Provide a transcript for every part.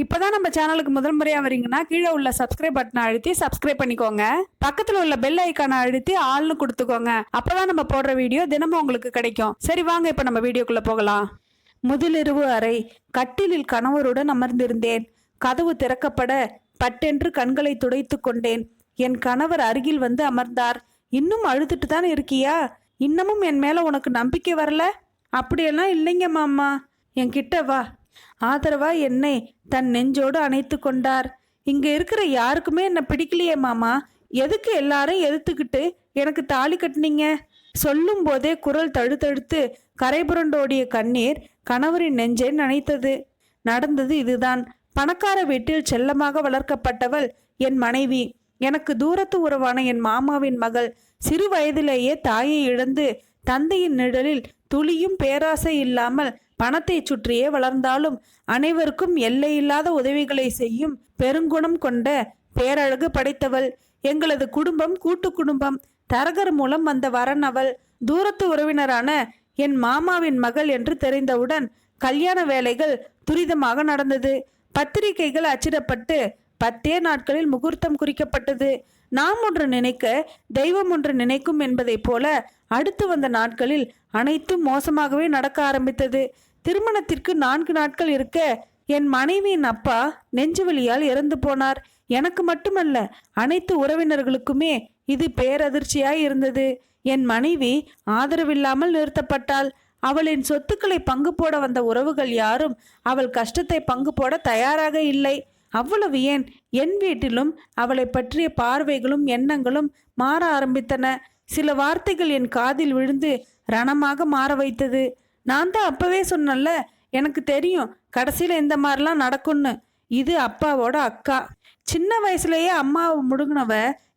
இப்போதான் நம்ம சேனலுக்கு முதல் முறையாக வரீங்கன்னா கீழே உள்ள சப்ஸ்கிரைப் பட்டனை அழுத்தி சப்ஸ்கிரைப் பண்ணிக்கோங்க. பக்கத்தில் உள்ள பெல் ஐக்கானை அழுத்தி ஆள்னு கொடுத்துக்கோங்க. அப்போதான் நம்ம போடுற வீடியோ தினமும் உங்களுக்கு கிடைக்கும். சரி வாங்க இப்போ நம்ம வீடியோக்குள்ளே போகலாம். முதலிரவு அறை. கட்டிலில் கணவருடன் அமர்ந்திருந்தேன். கதவு திறக்கப்பட பட்டென்று கண்களை துடைத்து கொண்டேன். என் கணவர் அருகில் வந்து அமர்ந்தார். இன்னும் அழுதுட்டு தான் இருக்கியா? இன்னமும் என் மேல உனக்கு நம்பிக்கை வரல? அப்படியெல்லாம் இல்லைங்க மாமா. என் கிட்ட வா. ஆதரவா என்னை தன் நெஞ்சோடு அணைத்து கொண்டார். இங்க இருக்கிற யாருக்குமே என்ன பிடிக்கலையே மாமா. எதுக்கு எல்லாரும் எதிர்த்துக்கிட்டு எனக்கு தாலி கட்டினீங்க? சொல்லும் போதே குரல் தழுத்தழுத்து கரைபுரண்டோடிய கண்ணீர் கணவரின் நெஞ்சை நினைத்தது. நடந்தது இதுதான். பணக்கார வீட்டில் செல்லமாக வளர்க்கப்பட்டவள் என் மனைவி. எனக்கு தூரத்து உறவான என் மாமாவின் மகள். சிறு வயதிலேயே தாயை இழந்து தந்தையின் நிழலில் துளியும் பேராசை இல்லாமல் பணத்தை சுற்றியே வளர்ந்தாலும் அனைவருக்கும் எல்லையில்லாத உதவிகளை செய்யும் பெருங்குணம் கொண்ட பேரழகு படைத்தவள். எங்களது குடும்பம் கூட்டு குடும்பம். தரகர் மூலம் வந்த வரன் அவள். தூரத்து உறவினரான என் மாமாவின் மகள் என்று தெரிந்தவுடன் கல்யாண வேலைகள் துரிதமாக நடந்தது. பத்திரிகைகள் அச்சிடப்பட்டு பத்தே நாட்களில் முகூர்த்தம் குறிக்கப்பட்டது. நாம் ஒன்று நினைக்க தெய்வம் ஒன்று நினைக்கும் என்பதைப் போல அடுத்து வந்த நாட்களில் அனைத்தும் மோசமாகவே நடக்க ஆரம்பித்தது. திருமணத்திற்கு நான்கு நாட்கள் இருக்க என் மனைவியின் அப்பா நெஞ்சுவலியால் இறந்து போனார். எனக்கு மட்டுமல்ல அனைத்து உறவினர்களுக்குமே இது பேரதிர்ச்சியாய் இருந்தது. என் மனைவி ஆதரவில்லாமல் நிறுத்தப்பட்டாள். அவளின் சொத்துக்களை பங்கு போட வந்த உறவுகள் யாரும் அவள் கஷ்டத்தை பங்கு போட தயாராக இல்லை. அவ்வளவு ஏன்? என் வீட்டிலும் அவளை பற்றிய பார்வைகளும் எண்ணங்களும் மாற ஆரம்பித்தன. சில வார்த்தைகள் என் காதில் விழுந்து ரணமாக மாற வைத்தது. நான் தான் அப்பவே சொன்னேன்ல எனக்கு தெரியும் கடைசியில் இந்த மாதிரிலாம் நடக்கும்னு. இது அப்பாவோட அக்கா. சின்ன வயசுலயே அம்மாவை முழுங்கினவ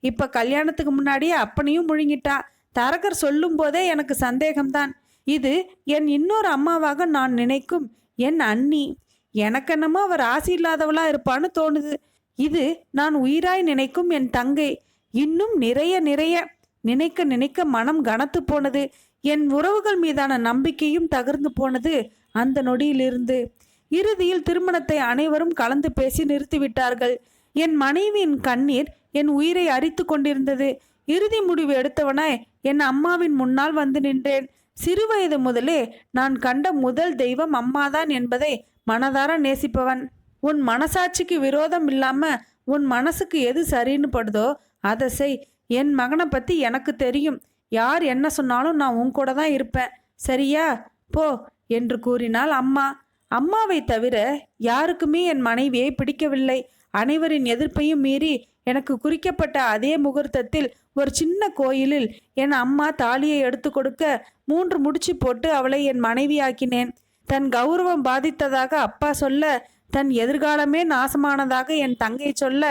இப்ப கல்யாணத்துக்கு முன்னாடியே அப்பனையும் முழுங்கிட்டா. தரகர் சொல்லும் போதே எனக்கு சந்தேகம்தான். இது என் இன்னொரு அம்மாவாக நான் நினைக்கும் என் அண்ணி. எனக்கென்னமோ அவர் ஆசி இல்லாதவளா இருப்பான்னு தோணுது. இது நான் உயிராய் நினைக்கும் என் தங்கை. இன்னும் நிறைய நிறைய நினைக்க நினைக்க மனம் கனத்து போனது. என் உறவுகள் மீதான நம்பிக்கையும் தகர்ந்து போனது அந்த நொடியிலிருந்து. இறுதியில் திருமணத்தை அனைவரும் கலந்து பேசி நிறுத்திவிட்டார்கள். என் மனைவியின் கண்ணீர் என் உயிரை அரித்து கொண்டிருந்தது. இறுதி முடிவு எடுத்தவனாய் என் அம்மாவின் முன்னால் வந்து நின்றேன். சிறுவயது முதலே நான் கண்ட முதல் தெய்வம் அம்மாதான் என்பதை மனதார நேசிப்பவன். உன் மனசாட்சிக்கு விரோதம் இல்லாம உன் மனசுக்கு எது சரின்னு படுதோ அதை செய். என் மகனை பத்தி எனக்கு தெரியும். யார் என்ன சொன்னாலும் நான் உன் கூட தான் இருப்பேன். சரியா? போ என்று கூறினாள் அம்மா. அம்மாவை தவிர யாருக்குமே என் மனைவியை பிடிக்கவில்லை. அனைவரின் எதிர்ப்பையும் மீறி எனக்கு குறிக்கப்பட்ட அதே முகூர்த்தத்தில் ஒரு சின்ன கோயிலில் என் அம்மா தாலியை எடுத்து கொடுக்க மூன்று முடிச்சு போட்டு அவளை என் மனைவியாக்கினேன். தன் கௌரவம் பாதித்ததாக அப்பா சொல்ல தன் எதிர்காலமே நாசமானதாக என் தங்கை சொல்ல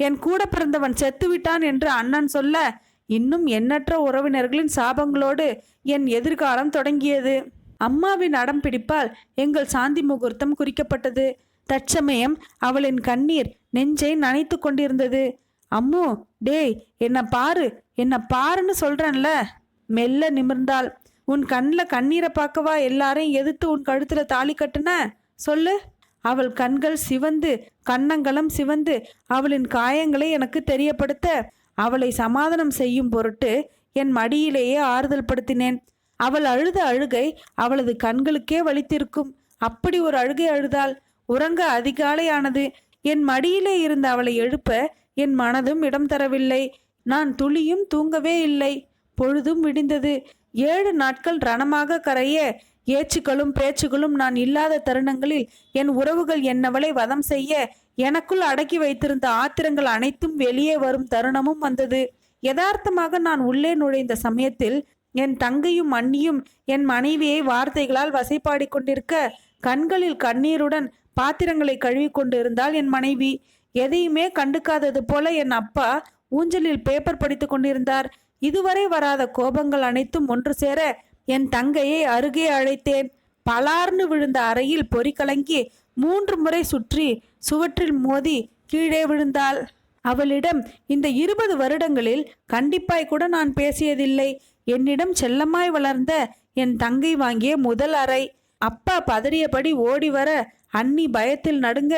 என் கூட பிறந்தவன் செத்துவிட்டான் என்று அண்ணன் சொல்ல இன்னும் எண்ணற்ற உறவினர்களின் சாபங்களோடு என் எதிர்காலம் தொடங்கியது. அம்மாவின் அடம் பிடிப்பால் எங்கள் சாந்தி முகூர்த்தம் குறிக்கப்பட்டது. தற்சமயம் அவளின் கண்ணீர் நெஞ்சை நனைத்து கொண்டிருந்தது. அம்மு டேய் என்ன பாரு என்ன பாருன்னு சொல்றேன்ல. மெல்ல நிமிர்ந்தாள். உன் கண்ணில் கண்ணீரை பார்க்கவா எல்லாரையும் எதிர்த்து உன் கழுத்தில் தாலி கட்டுன? சொல்லு. அவள் கண்கள் சிவந்து கன்னங்களும் சிவந்து அவளின் காயங்களை எனக்கு தெரியப்படுத்த. அவளை சமாதானம் செய்யும் பொருட்டு என் மடியிலேயே ஆறுதல் படுத்தினேன். அவள் அழுத அழுகை அவளது கண்களுக்கே வலித்திருக்கும். அப்படி ஒரு அழுகை அழுதாள் உறங்க அதிகாலையானது. என் மடியிலே இருந்த அவளை எழுப்ப என் மனதும் இடம் தரவில்லை. நான் துளியும் தூங்கவே இல்லை. பொழுதும் விடிந்தது. ஏழு நாட்கள் ரணமாக கரைய ஏச்சுக்களும் பேச்சுகளும் நான் இல்லாத தருணங்களில் என் உறவுகள் என்னவளை வதம் செய்ய எனக்குள் அடக்கி வைத்திருந்த ஆத்திரங்கள் அனைத்தும் வெளியே வரும் தருணமும் வந்தது. யதார்த்தமாக நான் உள்ளே நுழைந்த சமயத்தில் என் தங்கையும் அண்ணியும் என் மனைவியை வார்த்தைகளால் வசைப்பாடி கொண்டிருக்க கண்களில் கண்ணீருடன் பாத்திரங்களை கழுவி கொண்டிருந்தாள் என் மனைவி. எதையுமே கண்டுக்காதது போல என் அப்பா ஊஞ்சலில் பேப்பர் படித்து கொண்டிருந்தார். இதுவரை வராத கோபங்கள் அனைத்தும் ஒன்று சேர என் தங்கையை அருகே அழைத்தேன். பலார்னு விழுந்த அறையில் பொறி கலங்கி மூன்று முறை சுற்றி சுவற்றில் மோதி கீழே விழுந்தாள். அவளிடம் இந்த இருபது வருடங்களில் கண்டிப்பாய் கூட நான் பேசியதில்லை. என்னிடம் செல்லமாய் வளர்ந்த என் தங்கை வாங்கிய முதல் அறை. அப்பா பதறியபடி ஓடி வர அன்னி பயத்தில் நடுங்க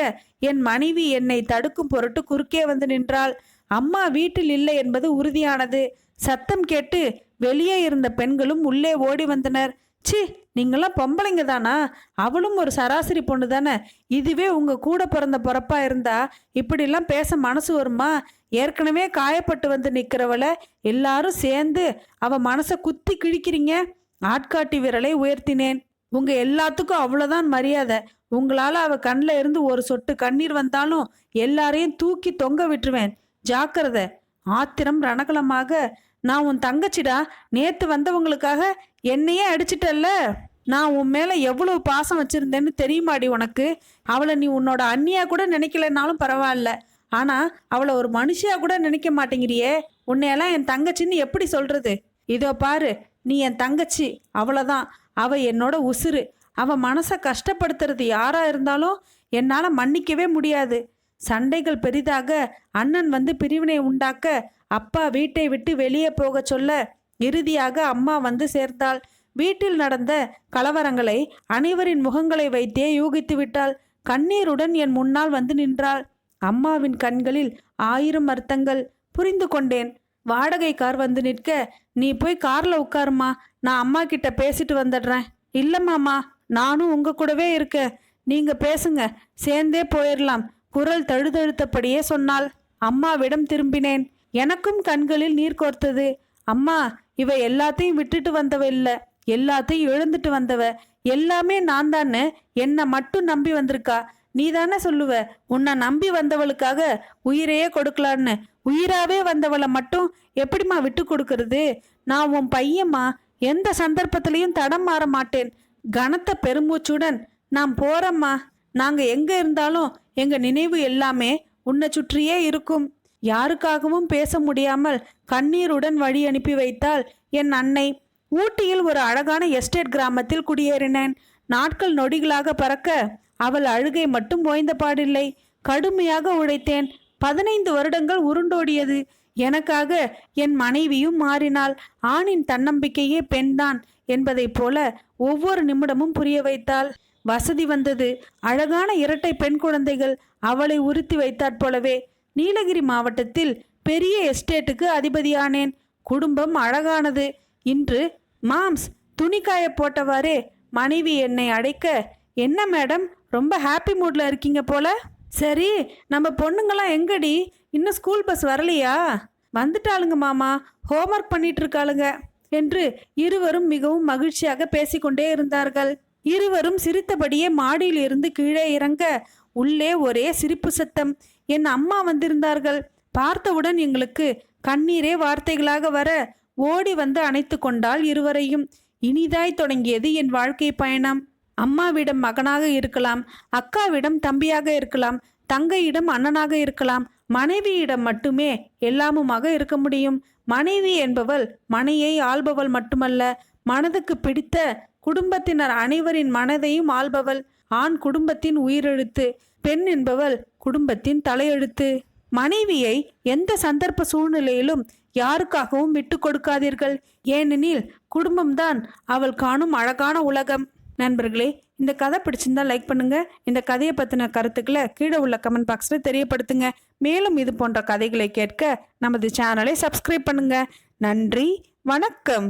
என் மனைவி என்னை தடுக்கும் பொருட்டு குறுக்கே வந்து நின்றாள். அம்மா வீட்டில் இல்லை என்பது உறுதியானது. சத்தம் கேட்டு வெளியே இருந்த பெண்களும் உள்ளே ஓடி வந்தனர். சி நீங்களாம் பொம்பளைங்க தானா? அவளும் ஒரு சராசரி பொண்ணு தானே? இதுவே உங்கள் கூட பிறந்த பிறப்பா இருந்தா இப்படிலாம் பேச மனசு வருமா? ஏற்கனவே காயப்பட்டு வந்து நிற்கிறவளை எல்லாரும் சேர்ந்து அவ மனசை குத்தி கிழிக்கிறீங்க? ஆட்காட்டி விரலை உயர்த்தினேன். உங்கள் எல்லாத்துக்கும் அவ்வளோதான் மரியாதை. உங்களால் அவள் கண்ணில் இருந்து ஒரு சொட்டு கண்ணீர் வந்தாலும் எல்லாரையும் தூக்கி தொங்க விட்டுருவேன். ஜாக்கிரதை. ஆத்திரம் ரணகலமாக நான் உன் தங்கச்சிடா நேத்து வந்தவங்களுக்காக என்னையே அடிச்சிட்டல்ல. நான் உன் மேல எவ்வளவு பாசம் வச்சிருந்தேன்னு தெரியுமாடி உனக்கு? அவளை நீ உன்னோட அண்ணியா கூட நினைக்கலனாலும் பரவாயில்ல. ஆனா அவளை ஒரு மனுஷியா கூட நினைக்க மாட்டேங்கிறியே. உன்னையெல்லாம் என் தங்கச்சின்னு எப்படி சொல்றது? இதோ பாரு நீ என் தங்கச்சி. அவ்வளோதான் அவ என்னோட உசுரு அவ மனசை கஷ்டப்படுத்துறது யாரா இருந்தாலும் என்னால் மன்னிக்கவே முடியாது. சண்டைகள் பெரிதாக அண்ணன் வந்து பிரிவினை உண்டாக்க அப்பா வீட்டை விட்டு வெளியே போக சொல்ல இறுதியாக அம்மா வந்து சேர்ந்தாள் வீட்டில் நடந்த கலவரங்களை அனைவரின் முகங்களை வைத்தே யூகித்து விட்டாள். கண்ணீருடன் என் முன்னால் வந்து நின்றாள். அம்மாவின் கண்களில் ஆயிரம் அர்த்தங்கள் புரிந்து கொண்டேன். வாடகை கார் வந்து நிற்க நீ போய் கார்ல உட்காருமா? நான் அம்மா கிட்ட பேசிட்டு வந்துடுறேன். இல்ல மாமா நானும் உங்க கூடவே இருக்க நீங்க பேசுங்க. சேர்ந்தே போயிடலாம் குரல் தழுதழுத்தபடியே சொன்னாள். அம்மாவிடம் திரும்பினேன். எனக்கும் கண்களில் நீர் கோர்த்தது. அம்மா இவ எல்லாத்தையும் விட்டுட்டு வந்தவ இல்ல. எல்லாத்தையும் எழுந்துட்டு வந்தவ. எல்லாமே நான் தானே என்னை மட்டும் நம்பி வந்திருக்கா. நீ தானே சொல்லுவ. உன்னை நம்பி வந்தவளுக்காக உயிரையே கொடுக்கலான்னு. உயிராவே வந்தவளை மட்டும் எப்படிம்மா விட்டு கொடுக்கறது? நான் உன் பையம்மா. எந்த சந்தர்ப்பத்திலையும் தடம் மாற மாட்டேன். கனத்த பெருமூச்சுடன் நான் போறேம்மா. நாங்க எங்க இருந்தாலும் எங்க நினைவு எல்லாமே உன்னை சுற்றியே இருக்கும். யாருக்காகவும் பேச முடியாமல் கண்ணீருடன் வழி அனுப்பி வைத்தாள் என் அன்னை ஊட்டியில் ஒரு அழகான எஸ்டேட் கிராமத்தில் குடியேறினேன். நாட்கள் நொடிகளாக பறக்க அவள் அழுகை மட்டும் ஓய்ந்த பாடில்லை. கடுமையாக உழைத்தேன். பதினைந்து வருடங்கள் உருண்டோடியது. எனக்காக என் மனைவியும் மாறினாள். ஆணின் தன்னம்பிக்கையே பெண்தான் என்பதைப் போல ஒவ்வொரு நிமிடமும் புரிய வைத்தாள். வசதி வந்தது. அழகான இரட்டை பெண் குழந்தைகள் அவளை உறுத்தி வைத்தாற் போலவே நீலகிரி மாவட்டத்தில் பெரிய எஸ்டேட்டுக்கு அதிபதியானேன். குடும்பம் அழகானது. இன்று மாம்ஸ் துணிக்காய போட்டவாறே மனைவி என்னை அடைக்க என்ன மேடம் ரொம்ப ஹாப்பி மூடில் இருக்கீங்க போல? சரி நம்ம பொண்ணுங்களாம் எங்கடி? இன்னும் ஸ்கூல் பஸ் வரலையா? வந்துட்டாளுங்க மாமா ஹோம்ஒர்க் பண்ணிட்டு இருக்காளுங்க என்று இருவரும் மிகவும் மகிழ்ச்சியாக பேசிக்கொண்டே இருந்தார்கள். இருவரும் சிரித்தபடியே மாடியில் இருந்து கீழே இறங்க உள்ளே ஒரே சிரிப்பு சத்தம். என் அம்மா வந்திருந்தார்கள். பார்த்தவுடன் எங்களுக்கு கண்ணீரே வார்த்தைகளாக வர ஓடி வந்து அணைத்து கொண்டால் இருவரையும். இனிதாய் தொடங்கியது என் வாழ்க்கை பயணம். அம்மாவிடம் மகனாக இருக்கலாம் அக்காவிடம் தம்பியாக இருக்கலாம் தங்கையிடம் அண்ணனாக இருக்கலாம். மனைவியிடம் மட்டுமே எல்லாமுமாக இருக்க முடியும். மனைவி என்பவள் மனையை ஆள்பவள் மட்டுமல்ல மனதுக்கு பிடித்த குடும்பத்தினர் அனைவரின் மனதையும் ஆள்பவள். ஆண் குடும்பத்தின் உயிரெழுத்து பெண் என்பவள் குடும்பத்தின் தலையெழுத்து. மனைவியை எந்த சந்தர்ப்ப சூழ்நிலையிலும் யாருக்காகவும் விட்டு கொடுக்காதீர்கள். ஏனெனில் குடும்பம்தான் அவள் காணும் அழகான உலகம். நண்பர்களே இந்த கதை பிடிச்சிருந்தா லைக் பண்ணுங்க. இந்த கதையை பற்றின கருத்துக்களை கீழே உள்ள கமெண்ட் பாக்ஸில் தெரியப்படுத்துங்க. மேலும் இது போன்ற கதைகளை கேட்க நமது சேனலை சப்ஸ்கிரைப் பண்ணுங்க. நன்றி வணக்கம்.